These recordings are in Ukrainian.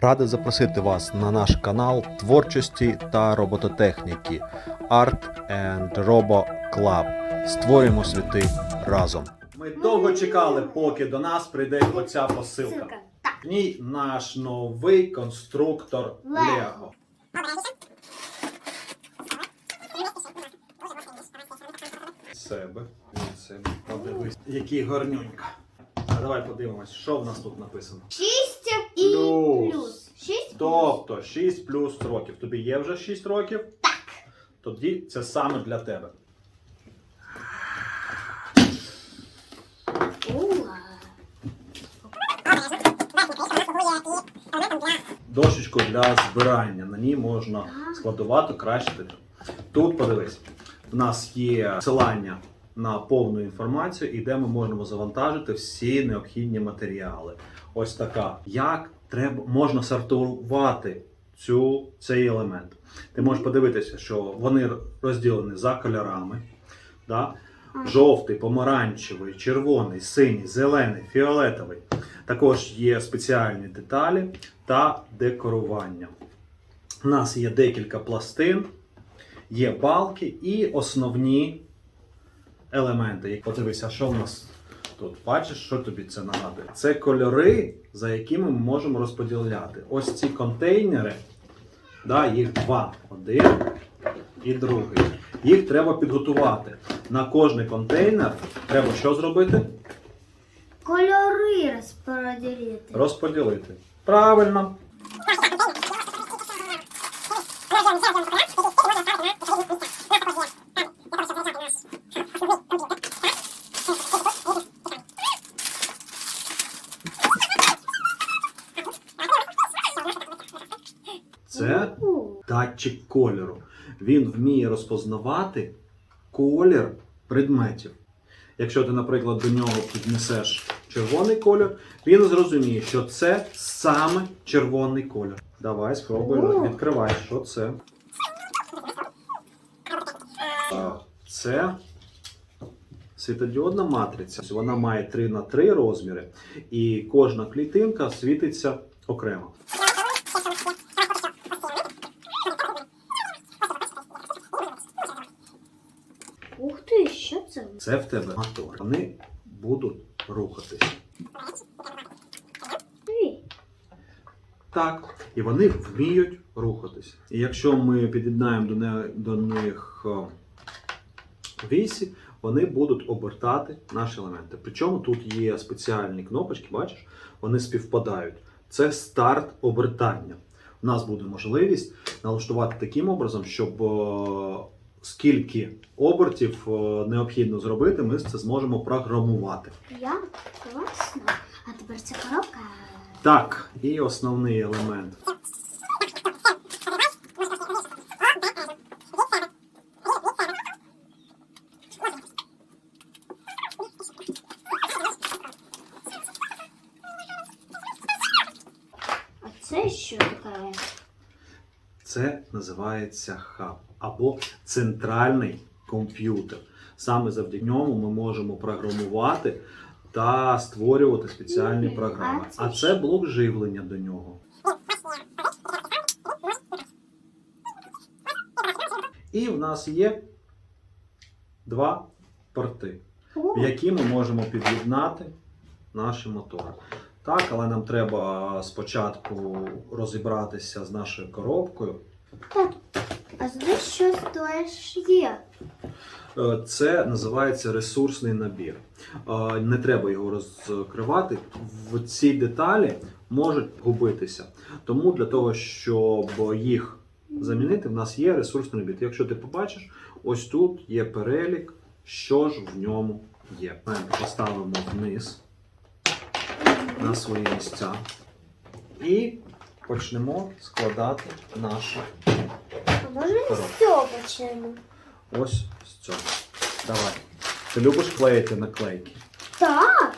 Радий запросити вас на наш канал творчості та робототехніки Art and Robo Club. Створюємо світи разом. Ми довго чекали, поки до нас прийде оця посилка. Ссылка. В ній наш новий конструктор Лего. Себе, себе. Подивись, який гарнюнька. А давай подивимось, що в нас тут написано. 6 Плюс. плюс. 6 Тобто 6 плюс років. Тобі є вже 6 років? Так. Тоді це саме для тебе. Дошечку для збирання. На ній можна складувати краще. Тут подивись, у нас є посилання на повну інформацію, і де ми можемо завантажити всі необхідні матеріали. Ось така. Як треба можна сортувати цю, цей елемент. Ти можеш подивитися, що вони розділені за кольорами. Да? Жовтий, помаранчевий, червоний, синій, зелений, фіолетовий. Також є спеціальні деталі та декорування. У нас є декілька пластин, є балки і основні елементи. Подивися, що в нас тут. Бачиш, що тобі це нагадує? Це кольори, за якими ми можемо розподіляти. Ось ці контейнери, да, їх два. Один і другий. Їх треба підготувати. На кожний контейнер треба що зробити? Кольори розподілити. Розподілити. Правильно. Це датчик кольору. Він вміє розпознавати колір предметів. Якщо ти, наприклад, до нього піднесеш червоний колір, він зрозуміє, що це саме червоний колір. Давай спробуй відкривай, що це. Це світодіодна матриця. Вона має 3 на 3 розміри, і кожна клітинка світиться окремо. Ух ти, що це? В тебе мотор. Вони будуть рухатись. Так, і вони вміють рухатись. І якщо ми під'єднаємо до, не, до них вісі, вони будуть обертати наші елементи. Причому тут є спеціальні кнопочки, бачиш, вони співпадають. Це старт обертання. У нас буде можливість налаштувати таким образом, щоб скільки обертів необхідно зробити, ми це зможемо програмувати. Я класно. А тепер ця коробка. Так, і основний елемент. А це що таке? Це називається хаб або центральний комп'ютер. Саме завдяки ньому ми можемо програмувати та створювати спеціальні програми. А це блок живлення до нього. І в нас є два порти, в які ми можемо під'єднати наші мотори. Так, але нам треба спочатку розібратися з нашою коробкою. Так. А знаєш, що теж є? Е, Це називається ресурсний набір. Е, Не треба його розкривати. В ці деталі можуть губитися. Тому для того, щоб їх замінити, в нас є ресурсний набір. Якщо ти побачиш, ось тут є перелік, що ж в ньому є. Ми поставимо вниз на свої місця і почнемо складати нашу А може з цього почнемо? ось з цього. Давай. Ти любиш клеїти наклейки? Так.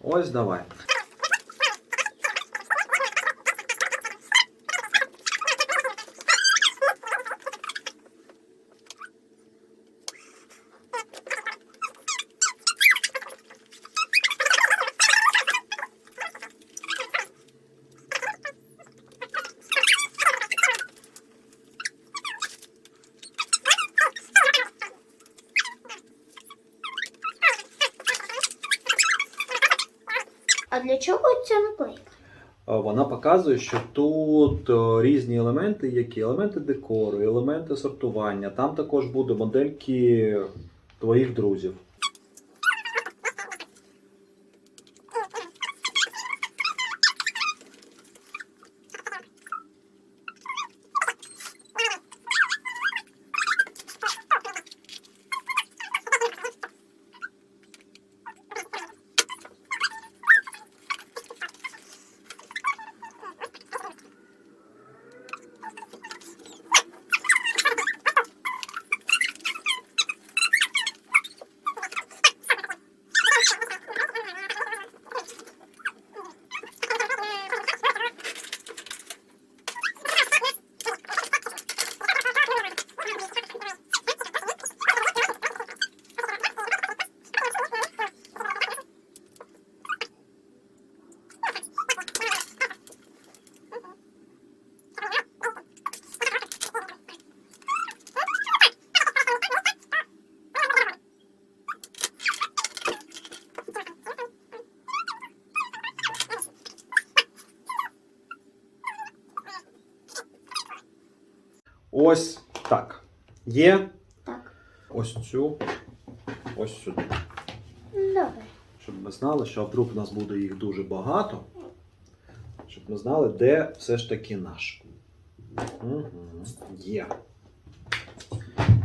Ось давай. Для чого ця наклейка? А Вона показує, що тут е, різні елементи, які елементи декору, елементи сортування. Там також буде модельки твоїх друзів. Ось так. Є Так. ось цю, ось сюди. Добре. Щоб ми знали, що вдруг у нас буде їх дуже багато. Щоб ми знали, де все ж таки наш. Угу. Є.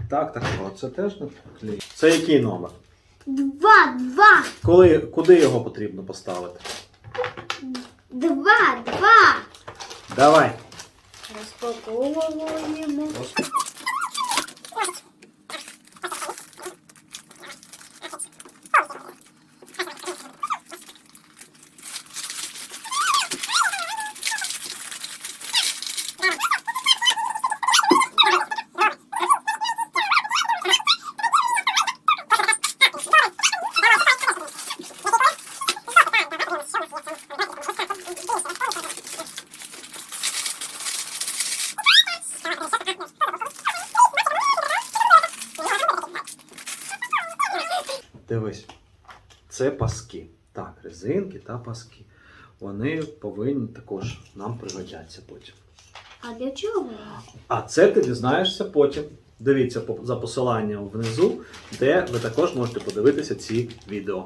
Так, так, о, це теж не клей. Це який номер? Два, два, Коли, куди його потрібно поставити? два, два. Давай. Розпаковуємо. Дивись. Це паски. Так, резинки та паски. Вони повинні також нам пригодяться потім. А для чого? А це ти дізнаєшся потім. Дивіться за посиланням внизу, де ви також можете подивитися ці відео.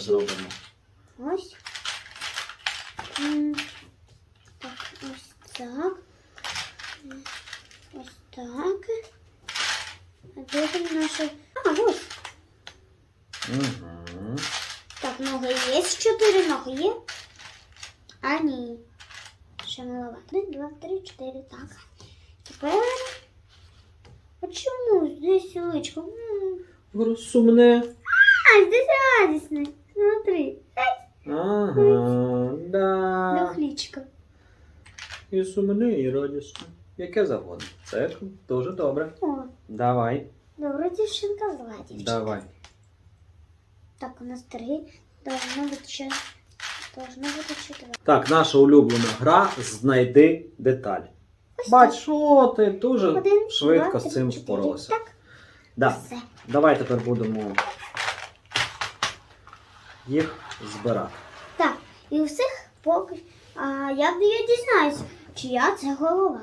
ми зробимо. Ось. Так, ось так. Ось так. А де там наші? А, ось. Угу. Так, ноги є. Чотири ноги є. А ні. Ще маловато. Один, два, три, чотири. Так. Тепер. А чому здесь личко? Сумне. А, здесь радісне. Смотри. Ага, да. Дохлічка. І сумне, і радісне. Яке завгодно. Це дуже добре. О, Давай. добра дівчинка, зла дівчинка. Давай. Так, у нас три. Должно бути ще. Должно бути чотири. Так, наша улюблена гра знайди деталь. Бач, що ти дуже Один, швидко два, з три, цим чотири. впоралася. Так, Да. все. Давай тепер будемо їх збирати. Так, і у всіх поки. А як я дізнаюся, чия це голова?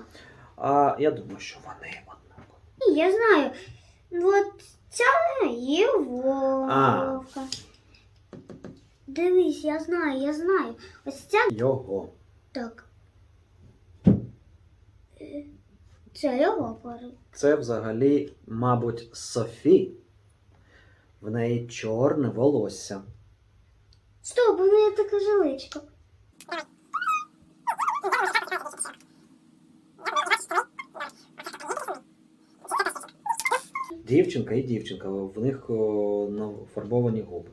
А я думаю, що вони однакові. Ні, я знаю. От ця є вовка. Дивись, я знаю, я знаю. Ось ця Його. так. Е, Це його пара. Це взагалі, мабуть, Софі. В неї чорне волосся. Стоп, у неї така жиличка. Дівчинка і дівчинка, в них о, нафарбовані губи.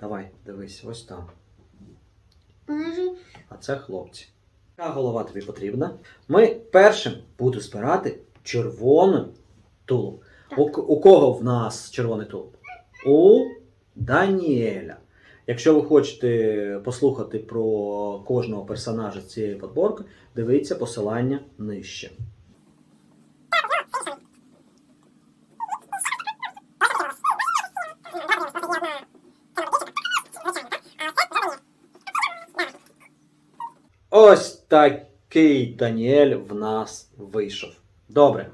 Давай, дивись, ось там. Ж А це хлопці. Яка голова тобі потрібна? Ми першим буду збирати червоний тулуб. У, к- у кого в нас червоний тулуб? У Даніеля. Якщо ви хочете послухати про кожного персонажа з цієї подборки, дивіться посилання нижче. Ось такий Даніель в нас вийшов. Добре.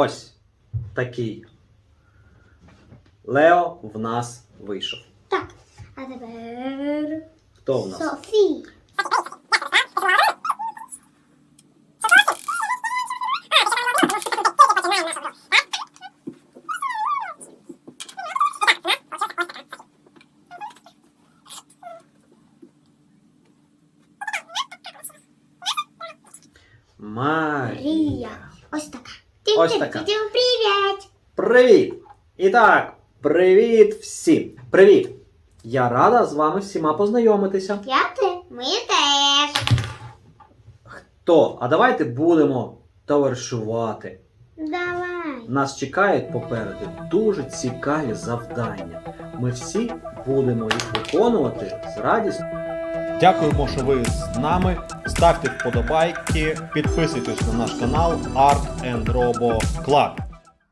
Ось такий. Лео в нас вийшов. так. А тепер Хто в нас? Софі. Марія. Марія. Ось така. Ось така. Привіт. Привіт! І так, привіт всім! Привіт! Я рада з вами всіма познайомитися. Я ти. Ми теж. То, а давайте будемо товаришувати. Давай. Нас чекають попереду дуже цікаві завдання. Ми всі будемо їх виконувати з радістю. Дякуємо, що ви з нами. Ставте вподобайки, підписуйтесь на наш канал Art and Robo Club.